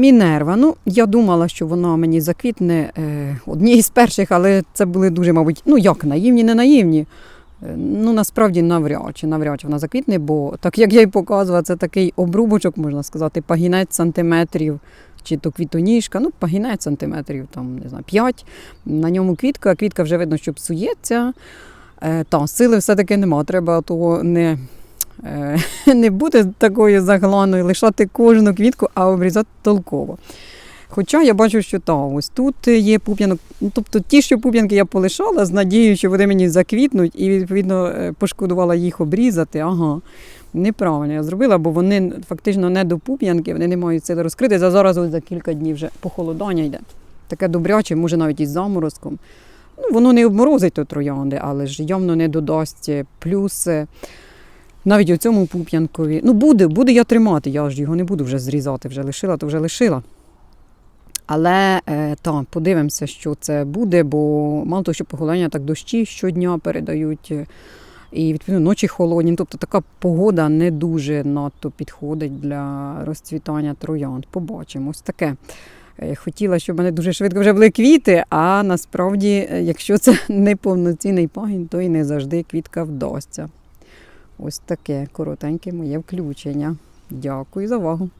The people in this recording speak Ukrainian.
Мінерва. Ну, я думала, що вона мені заквітне е, однією з перших, але це були дуже, мабуть, ну як наївні, не наївні. Е, Ну, насправді навряд чи навряд чи вона заквітне, бо так як я й показувала, це такий обрубочок, можна сказати, пагінець сантиметрів, чи то квітоніжка, ну, пагінець сантиметрів, там, не знаю, 5. На ньому квітка, квітка вже видно, що псується. Е, та, сили все-таки нема, треба того не. Е, Не бути такою загланою, лишати кожну квітку, а обрізати толково. Хоча я бачу, що та, ось тут є пуп'янок. Ну, тобто ті, що пуп'янки я полишала з надією, що вони мені заквітнуть, і відповідно е, пошкодувала їх обрізати. Ага, неправильно я зробила, бо вони фактично не до пуп'янки, вони не мають сили розкритися. А зараз ось за кілька днів вже похолодання йде. Таке добряче, може навіть із заморозком. Ну, воно не обморозить то троянди, але ж явно не додасть плюси. Навіть у цьому пуп'янкові. Ну, буде, буде я тримати, я ж його не буду вже зрізати, вже лишила, то вже лишила. Але е, так, подивимося, що це буде, бо мало того, що похолодання, так дощі щодня передають. е, І відповідно ночі холодні. Тобто така погода не дуже надто підходить для розцвітання троянд. Побачимо. Ось таке. Е, Хотіла, щоб мене дуже швидко вже були квіти, а насправді, е, якщо це не повноцінний пагін, то і не завжди квітка вдасться. Ось таке коротеньке моє включення. Дякую за увагу.